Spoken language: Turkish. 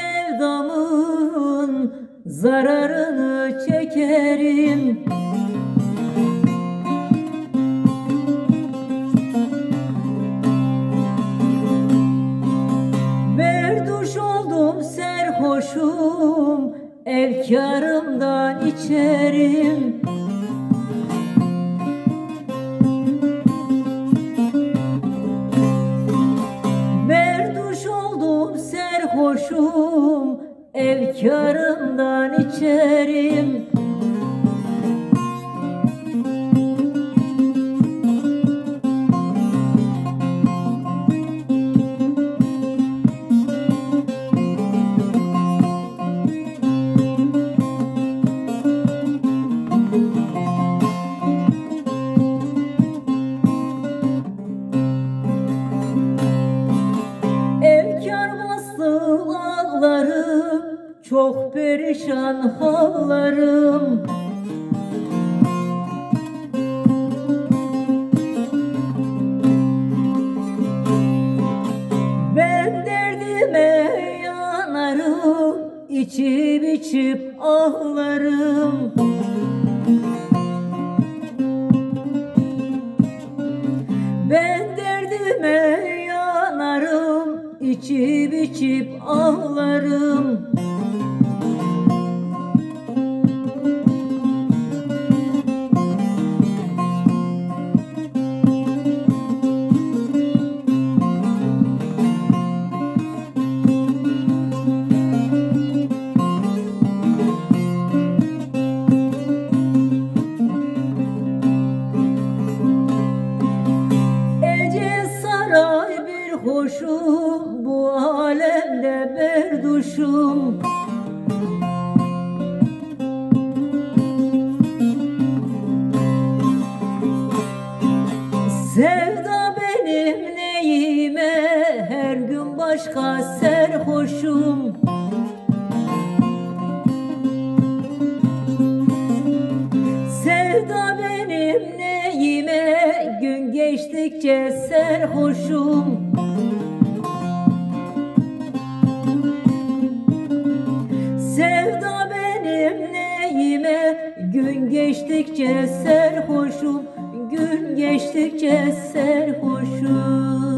sevdamın zararını çekerim. Berduş oldum serhoşum Efkarımdan içerim. Efkarımdan içerim Çok perişan hallarım. Ben derdime yanarım İçip içip ağlarım. Ben derdime içip içip ağlarım hoşum Bu alemde berduşum Sevda benim neyime Her gün başka serhoşum. Sevda benim neyime Gün geçtikçe serhoşum geçtikçe serhoşum Gün geçtikçe serhoşum